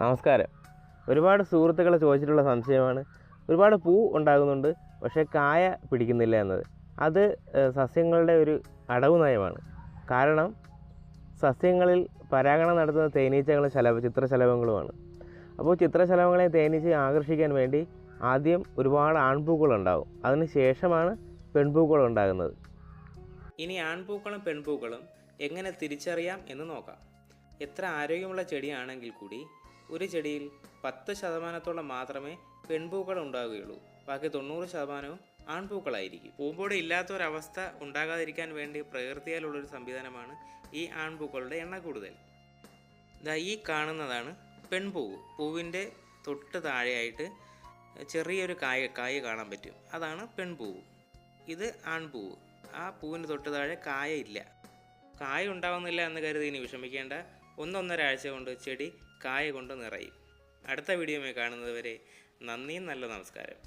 നമസ്കാരം. ഒരുപാട് സുഹൃത്തുക്കൾ ചോദിച്ചിട്ടുള്ള സംശയമാണ്. ഒരുപാട് പൂ ഉണ്ടാകുന്നുണ്ട് പക്ഷേ കായ പിടിക്കുന്നില്ല എന്നത്. അത് സസ്യങ്ങളുടെ ഒരു അടവ് നയമാണ്. കാരണം സസ്യങ്ങളിൽ പരാഗണം നടത്തുന്ന തേനീച്ചകളും ശലഭ ചിത്രശലഭങ്ങളുമാണ്. അപ്പോൾ ചിത്രശലഭങ്ങളെ തേനീച്ച ആകർഷിക്കാൻ വേണ്ടി ആദ്യം ഒരുപാട് ആൺപൂക്കളുണ്ടാവും. അതിന് ശേഷമാണ് പെൺപൂക്കൾ ഉണ്ടാകുന്നത്. ഇനി ആൺപൂക്കളും പെൺപൂക്കളും എങ്ങനെ തിരിച്ചറിയാം എന്ന് നോക്കാം. എത്ര ആരോഗ്യമുള്ള ചെടിയാണെങ്കിൽ കൂടി ഒരു ചെടിയിൽ പത്ത് ശതമാനത്തോളം മാത്രമേ പെൺപൂക്കൾ ഉണ്ടാവുകയുള്ളൂ. ബാക്കി തൊണ്ണൂറ് ശതമാനവും ആൺപൂക്കളായിരിക്കും. പൂമ്പോട് ഇല്ലാത്തൊരവസ്ഥ ഉണ്ടാകാതിരിക്കാൻ വേണ്ടി പ്രകൃതിയാലുള്ളൊരു സംവിധാനമാണ് ഈ ആൺപൂക്കളുടെ എണ്ണ കൂടുതൽ ദാ ഈ കാണുന്നതാണ് പെൺപൂവ് പൂവിന്റെ തൊട്ട് താഴെയായിട്ട് ചെറിയൊരു കായ കായ കാണാൻ പറ്റും. അതാണ് പെൺപൂവ് ഇത് ആൺപൂവ് ആ പൂവിന്റെ തൊട്ട് താഴെ കായ ഇല്ല. കായ ഉണ്ടാവുന്നില്ല എന്ന് കരുതി ഇനി വിഷമിക്കേണ്ട. ഒന്നൊന്നര ആഴ്ച കൊണ്ട് ചെടി കായ കൊണ്ട് നിറയും. അടുത്ത വീഡിയോയിൽ കാണുന്നതുവരെ നന്ദിയും നല്ല നമസ്കാരം.